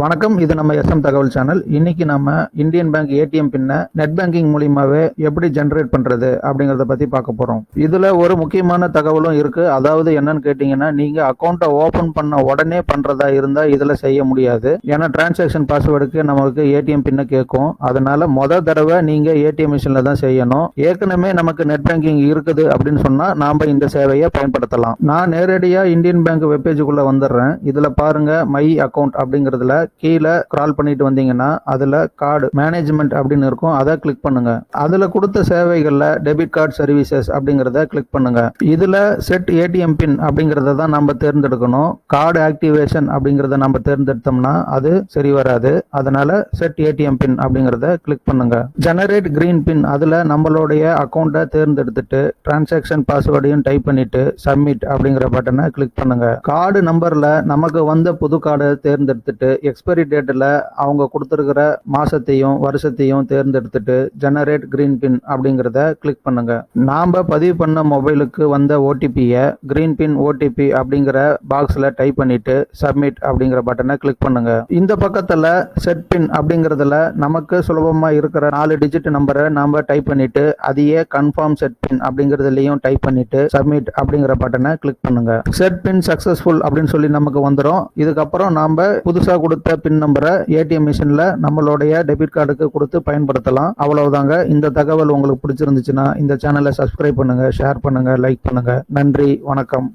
வணக்கம். இது நம்ம எஸ்எம் தகவல் சேனல் இன்னைக்கு நம்ம இந்தியன் பேங்க் ஏடிஎம் பின்ன நெட் பேங்கிங் மூலியமாவே எப்படி ஜென்ரேட் பண்றது அப்படிங்கறத பத்தி பார்க்க போறோம். இதுல ஒரு முக்கியமான தகவலும் இருக்கு. அதாவது என்னன்னு கேட்டீங்கன்னா நீங்க அக்கௌண்ட்டை ஓபன் பண்ண உடனே பண்றதா இருந்தா இதுல செய்ய முடியாது. ஏன்னா டிரான்சாக்ஷன் பாஸ்வேர்டுக்கு நமக்கு ஏடிஎம் பின்ன கேட்கும். அதனால முத தடவை நீங்க ஏடிஎம் மிஷின்ல தான் செய்யணும். ஏற்கனவே நமக்கு நெட் பேங்கிங் இருக்குது அப்படின்னு சொன்னா நாம இந்த சேவையை பயன்படுத்தலாம். நான் நேரடியா இந்தியன் பேங்க் வெப்பேஜுக்குள்ள வந்துடுறேன். இதுல பாருங்க மை அக்கௌண்ட் அப்படிங்கறதுல கீழே ஸ்க்ரால் பண்ணிட்டு வந்தீங்கன்னா அதுல கார்டு மேனேஜ்மெண்ட் அப்படின்னு இருக்கும். அதை கிளிக் பண்ணுங்க. அதுல கொடுத்த சேவைகள்ல டெபிட் கார்டு சர்வீசஸ் அப்படிங்கறத கிளிக் பண்ணுங்க. இதுல செட் ஏடிஎம் பின் அப்படிங்கறத தான் நம்ம தேர்ந்தெடுக்கணும். கார்டு ஆக்டிவேஷன் அப்படிங்கறத நம்ம தேர்ந்தெடுத்தோம்னா அது சரி வராது. அதனால செட் ஏடிஎம் பின் அப்படிங்கறத கிளிக் பண்ணுங்க. ஜெனரேட் கிரீன் பின் அதுல நம்மளுடைய அக்கௌண்ட்டை தேர்ந்தெடுத்துட்டு டிரான்சாக்ஷன் பாஸ்வேர்டையும் டைப் பண்ணிட்டு சப்மிட் அப்படிங்கிற பட்டனை கிளிக் பண்ணுங்க. கார்டு நம்பர்ல நமக்கு வந்த புது கார்டை தேர்ந்தெடுத்துட்டு எக்ஸ்பைரி டேட்டில் அவங்க கொடுத்துருக்கிற மாசத்தையும் வருஷத்தையும் தேர்ந்தெடுத்துட்டு ஜெனரேட் க்ரீன் பின் அப்படிங்கிறத கிளிக் பண்ணுங்க. நாம் பதிவு பண்ண மொபைலுக்கு வந்த ஓடிபியை கிரீன் பின் ஓடிபி அப்படிங்கிற பாக்ஸில் டைப் பண்ணிட்டு சப்மிட் அப்படிங்கிற பட்டனை கிளிக் பண்ணுங்க. இந்த பக்கத்தில் செட் பின் அப்படிங்கறதுல நமக்கு சுலபமாக இருக்கிற நாலு டிஜிட் நம்பரை நாம் டைப் பண்ணிட்டு அதையே கன்ஃபார்ம் செட் பின் அப்படிங்கிறதுலையும் டைப் பண்ணிட்டு சப்மிட் அப்படிங்கிற பட்டனை கிளிக் பண்ணுங்க. செட் பின் சக்சஸ்ஃபுல் அப்படின்னு சொல்லி நமக்கு வந்துடும் இதுக்கப்புறம் நாம் புதுசாக கொடுத்த பின் நம்பரை ஏடிஎம் மிஷினில் நம்மளுடைய டெபிட் கார்டுக்கு கொடுத்து பயன்படுத்தலாம். அவ்வளவுதாங்க. இந்த தகவல் உங்களுக்கு பிடிச்சிருந்துச்சுன்னா இந்த சேனலை சப்ஸ்கிரைப் பண்ணுங்கள் ஷேர் பண்ணுங்க லைக் பண்ணுங்க. நன்றி வணக்கம்.